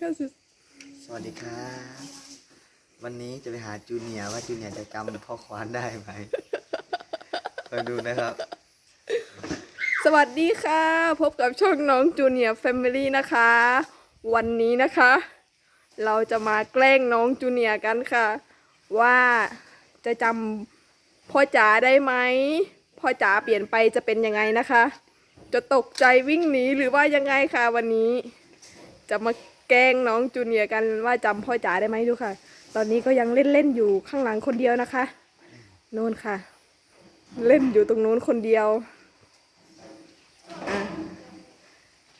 ก็สุดสวัสดีครับ วันนี้จะไปหาจูเนียร์ว่าจูเนียร์จะจำพ่อควานได้ไหมมาดูนะครับ สวัสดีค่ะ พบกับช่องน้องจูเนียร์แฟมิลี่นะคะ วันนี้นะคะ เราจะมาแกล้งน้องจูเนียร์กันค่ะ ว่าจะจำพ่อจ๋าได้ไหมพ่อจ๋าเปลี่ยนไปจะเป็นยังไงนะคะ จะตกใจวิ่งหนีหรือว่ายังไงค่ะวันนี้ จะมา แกล้งน้องจูเนียร์กันว่าจำพ่อจ๋าได้ไหมดูค่ะ ตอนนี้ก็ยังเล่นเล่นๆอยู่ข้างหลังคนเดียวนะคะโน่นค่ะ เล่นอยู่ตรงโน้นคนเดียวอะ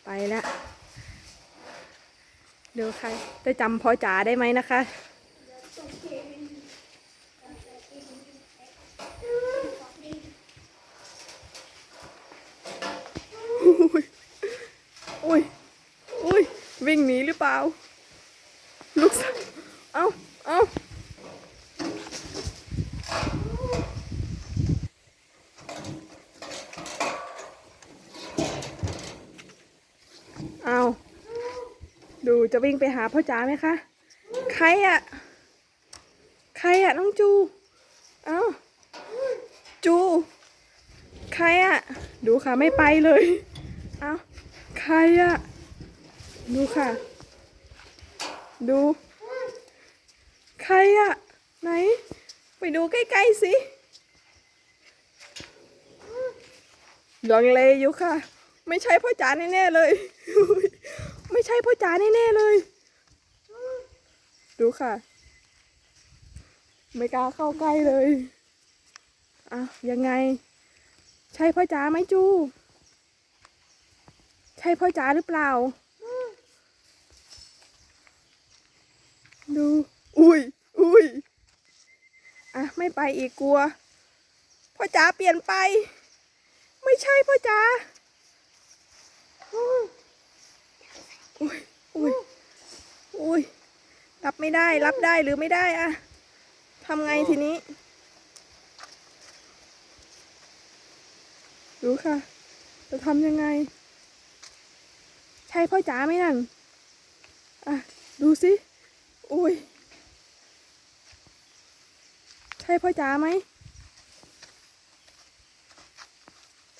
ไปแล้วดูใครจะจำพ่อจ๋าได้ไหมนะคะ อุ้ยอุ้ยอุ้ย วิ่งหนีหรือเปล่า ลูกสาวเอาเอาเอาดูจะวิ่งไปหาพ่อจ๋าไหมคะ ใครอะใครอะน้องจู เอาจู ใครอะดูค่ะไม่ไปเลย เอาใครอะ ดูค่ะ ดู ใครอะไหน ไปดูใกล้ๆสิลังเลอยู่ค่ะ ไม่ใช่พ่อจ๋าแน่ๆเลย ไม่ใช่พ่อจ๋าแน่ๆเลย ดูค่ะ ไม่กล้าเข้าใกล้เลยอะยังไง ใช่พ่อจ๋าไหมจู ใช่พ่อจ๋าหรือเปล่า ดู อุ้ย อุ้ย อะ ไม่ไปอีกกลัว พ่อจ๋าเปลี่ยนไป ไม่ใช่พ่อจ๋าอุ้ย อุ้ย อุ้ย รับไม่ได้ รับได้หรือไม่ได้อะทำไงทีนี้ ดูค่ะ จะทำยังไง ใช่พ่อจ๋าไหมนั่น อะ ดูสิ อุ้ย ใช่พ่อจ๋าไหม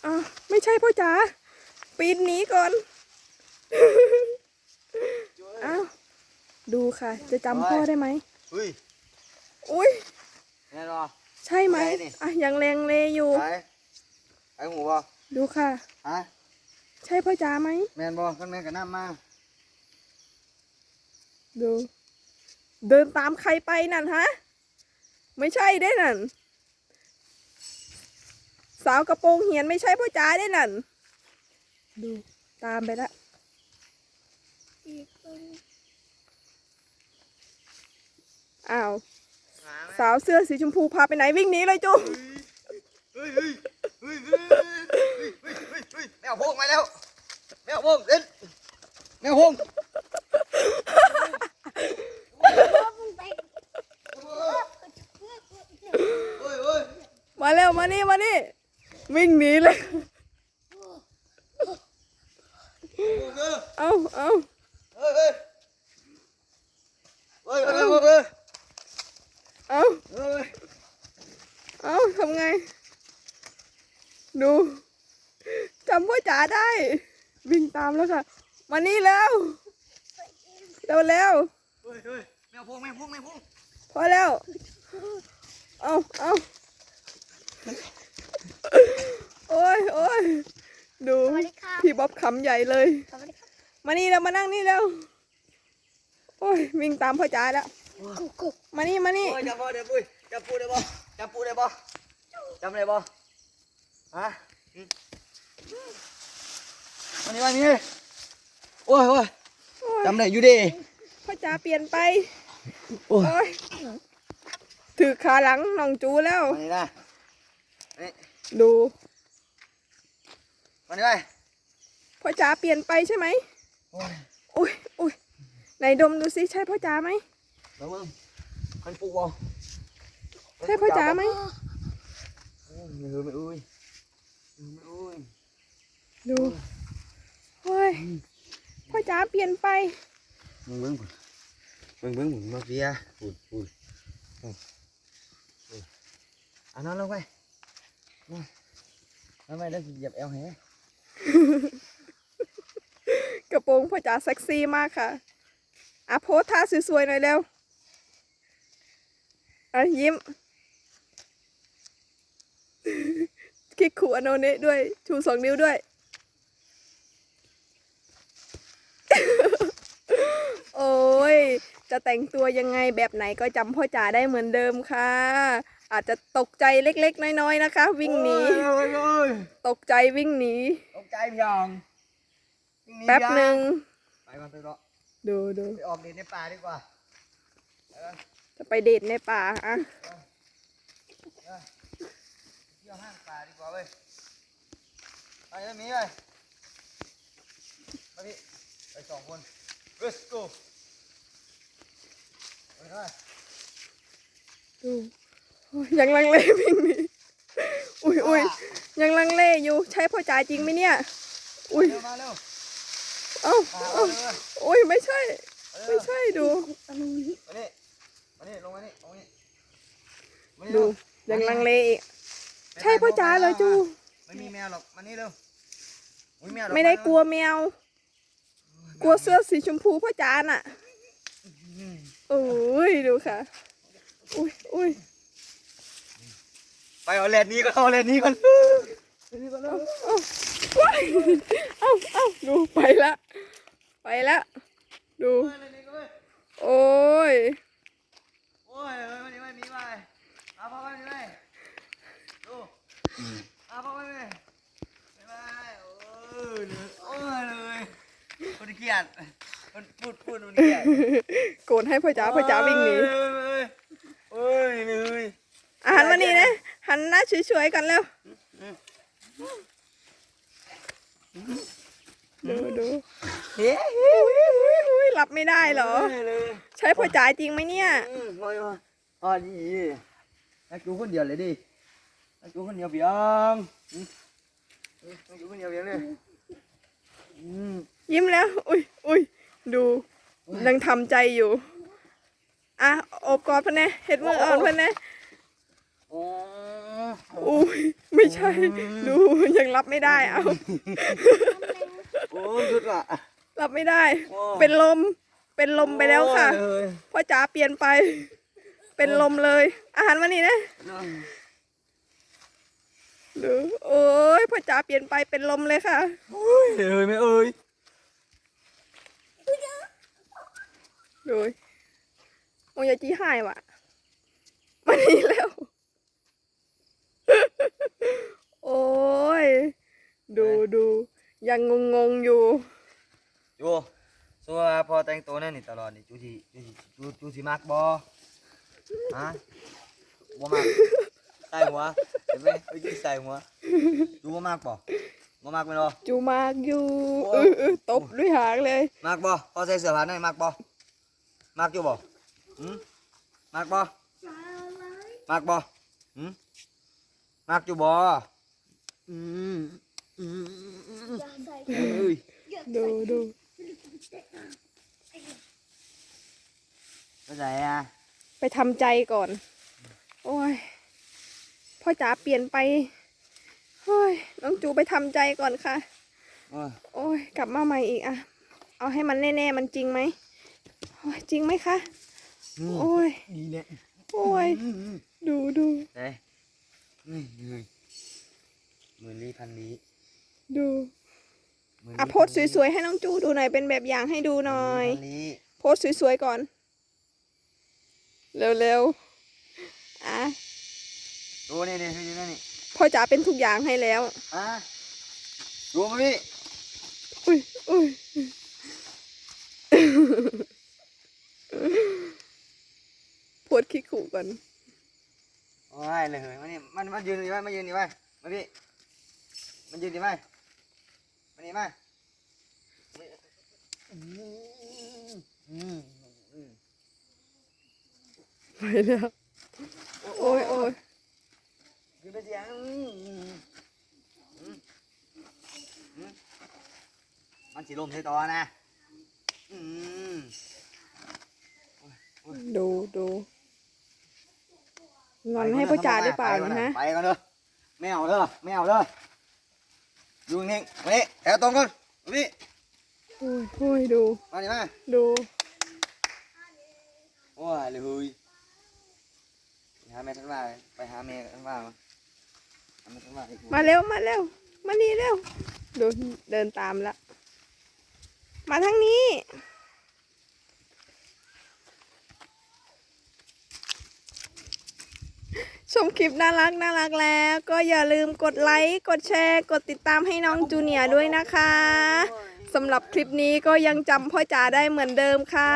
อะไม่ใช่พ่อจ๋าปีนหนีก่อน อ้าว ดูค่ะ จะจำพ่อได้ไหมอุ้ย อุ้ยแน่นอนใช่ไหมไหนนี่อะยังแรงเลอยู่ไปไปหูบ่ดูค่ะฮะใช่พ่อจ๋าไหม แมนบ่ขึ้นแมนกับน้ำมา ดู เดินตามใครไปนั่นฮะ ไม่ใช่ได้นั่น สาวกระโปรงเหียนไม่ใช่พ่อจ๋าได้นั่น ดูตามไปละอ้าว สาวเสื้อสีชมพูพาไปไหนวิ่งหนีเลยจุ๊บแมวพงมาแล้วแมวพงเล่นแมวพง มาเร็วมานี่มานี่วิ่งหนีเลย เอาเอาเฮ้ยเฮ้ยเฮ้ยเฮ้ยเฮ้ยเฮ้ยเอาเฮ้ยเอาทำไง ดูจำพ่อจ๋าได้ วิ่งตามแล้วค่ะ มานี่แล้วเร็วแล้วเฮ้ยเฮ้ยแมวพงแมวพงแมวพงพอแล้ว เอาเอาโอ้ยโอ้ยดู สวัสดีครับ พี่บ๊อบ ขำใหญ่เลย มานี่แล้วมานั่งนี่แล้วโอ้ยวิ่งตามพ่อจ๋าแล้ว มานี่มานี่โอ้ยจับปูได้ปุ้ยจับปูได้บ่จับปูได้บ่จำได้บ่ฮะอืมวันนี้วันนี้โอ้ยโอ้ยจำได้อยู่ดิพ่อจ๋าเปลี่ยนไป โอ้ยถือขาหลังน้องจูแล้วนนี้นะดูวันนี้ไป พ่อจ๋าเปลี่ยนไปใช่ไหมโอ้ยอุ้ยอุ้ยไหนดมดูสิใช่พ่อจ๋าไหมแล้วมึงคันปูบ่ใช่พ่อจ๋าไหมโอ้ยไม่เออไม่อุ้ยไม่อุ้ยดูเฮ้ยพ่อจ๋าเปลี่ยนไปมึงเบิ้งพุ่นมึงเบิ้งหมุนมาเฟียปุ่นปุ่นปุ่นปุ่นเอานอนลงไปนอนนอนไปแล้วสิเหยียบเอวแห กระโปรงพ่อจ๋าเซ็กซี่มากค่ะอะโพสท่าสวยๆหน่อยเร็วอะยิ้มคิกขู่อโนเนะด้วย ชูสองนิ้วด้วย โอ้ย จะแต่งตัวยังไงแบบไหนก็จำพ่อจ๋าได้เหมือนเดิมค่ะ อาจจะตกใจเล็กๆ น้อยๆ นะคะ วิ่งหนีโอ้ยโอ้ยตกใจวิ่งหนี ตกใจพี่ยองวิ่นี แป๊บหนึ่งไปก่อนไปก่อนดูดูไปออกเดินในป่าดีกว่าไปก่อนจะไปเดทในป่าอะเที่ยวห้างป่าดีกว่าเว้ยไปแล้วมีไปไปพี่ไปสองคน let's go ไปเลยดูโอ้ยยังลังเลวิ่งหนีอุ้ยอุ้ยยังลังเลอยู่ ใช่พ่อจ๋าจริงไหมเนี่ย อุ้ยเร็วมาเร็ว เอ้ามาเอ้าเร็วอุ้ยไม่ใช่เร็วไม่ใช่ดูมานี่มานี่ลงมานี่ลงมานี่มานี่ดูเร็วยังลังเลอีกใช่พ่อจ๋าเหรอจูไม่มีแมวหรอกมานี่เร็วไม่มีแมวหรอกไม่ได้าเร็กลัวแมว กลัวเสื้อสีชมพูพ่อจ๋าน่ะอืมโอ้ยดูค่ะอุ้ยอุ้ยไปเอาเลนนี้ก่อนเอาเลนนี้ก่อนเลนนี้ก่อนเร็ว เอ้า ว้ายเอ้าเอ้าดูไปละ ไปละ ดูเลนนี้ก่อนเว้ยโอ้ย โอ้ยเลยมันนี่ไม่มีไปเอาพ่อไปนี่ไปดูเอาพ่อไปนี่ไปไปโอ้ยเลยโอ้ยเลยคนเกลียดคนพูดพูดมันเกลียดโกรธให้พ่อจ๋าพ่อจ๋าวิ่งหนีโอ้ยเลยอะหันมานี่นะหันหน้าสวยๆกันแล้ว ดูดูเฮ้ยอุ้ยหลับไม่ได้เหรอ ใช่พ่อจ๋ายจริงไหมเนี่ยอืมมามาอ๋อดีนักจูคนเดียวเลยดินักจูคนเดียวเพียงอืมอืมนักจูคนเดียวเพียงเลยยิ้มแล้ว อุ้ยอุ้ยดูยังทำใจอยู่ อะอบกอดเพ่นแน่เห็ดมืออ่อนเพ่นแน่ โอ้อุ้ยไม่ใช่ ดูยังรับไม่ได้เอา โอ้หยุดละ รับไม่ได้ โอ้ เป็นลม เป็นลมไปแล้วค่ะโอ้ยพ่อจ๋าเปลี่ยนไป เป็นลมเลย อาหารมานี่นะเลยดูโอ้ยพ่อจ๋าเปลี่ยนไปเป็นลมเลยค่ะโอ้ยเอ้ยไม่เอ้ยดูโมยาจีหายว่ะมานี่แล้ว โอ้ย ดูดูยังงงงๆอยู่ จูสัวาพอแต่งตัวนั่นนี่ตลอดนี่จูสิจูสิจูจูสิมักบ่ฮะบ่มักใส่หัวเห็นไหมเมื่อกี้ใส่หัวจูบ่มักบ่บ่มักแม่นบ่ จูมากอยู่โอ้เอยอเออตบด้วยหางเลย มักบ่พอใส่เสื้อผ้านั่นมักบ่มักอยู่บ่หืมมักบ่มักบ่หืม มักอยู่บ่อืมอืมอืมเอ้ยดูดูเข้าใจอะไปทำใจก่อน โอ้ย พ่อจ๋าเปลี่ยนไปเฮ้ยน้องจูไปทำใจก่อนค่ะ โอ้ยโอ้ย กลับมาใหม่อีกอะเอาให้มันแน่ๆ มันจริงไหมโอ้ยจริงไหมคะอืมโอ้ย ดีเนี่ยโอ้ยอืมอืมดู ดูไหนนี่นี่หมื่นลี่พันลี้ดูหมื่นอะลี้โพสต์สวยๆให้น้องจูดูหน่อยเป็นแบบอย่างให้ดูหน่อยพันลี้โพสต์สวยๆก่อน เร็วๆอะดูนี่นี่นี่นี่นี่พ่อจ๋าเป็นทุกอย่างให้แล้ว อะดูมาพี่อุ้ยอุ้ยโพสต์คิกขู่ก่อน โอ้ยเลยมานี่มันมันยืนดีไว้มายืนดีไว้มาพี่มันยืนดีไว้มานี่มาอืมอืมอืมไปแล้วโอ้ยโอ้ยยืนไปเสียงอืมอืมอืมอืมมันสีลมใส่ต่อนะอืมดูดู งอนให้พ่อจ๋าได้เปล่าไปก่อนะฮะไปกันเด้อไม่เอาเด้อไม่เอาเด้ออยู่นิ่งๆมานี่แถวตรงกันมานี่โอ้ยโอ้ยดูมาดิมาดูโอ้ยเลยเฮ้ยไปหาแม่ทั้งว่าเลยไปหาแม่ทั้งว่ามาหาแม่ทั้งว่าอีกมาเร็วมาเร็วมานี่เร็วดูเดินตามละมาทางนี้ ชมคลิปน่ารักน่ารักแล้ว ก็อย่าลืมกดไลค์กดแชร์ กดติดตามให้น้องจูเนียร์ด้วยนะคะสำหรับคลิปนี้ก็ยังจำพ่อจ๋าได้เหมือนเดิมค่ะ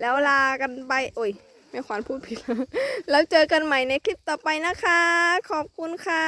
แล้วลากันไปโอ้ยแม่ขวานพูดผิดแล้วแล้วเจอกันใหม่ในคลิปต่อไปนะคะ ขอบคุณค่ะ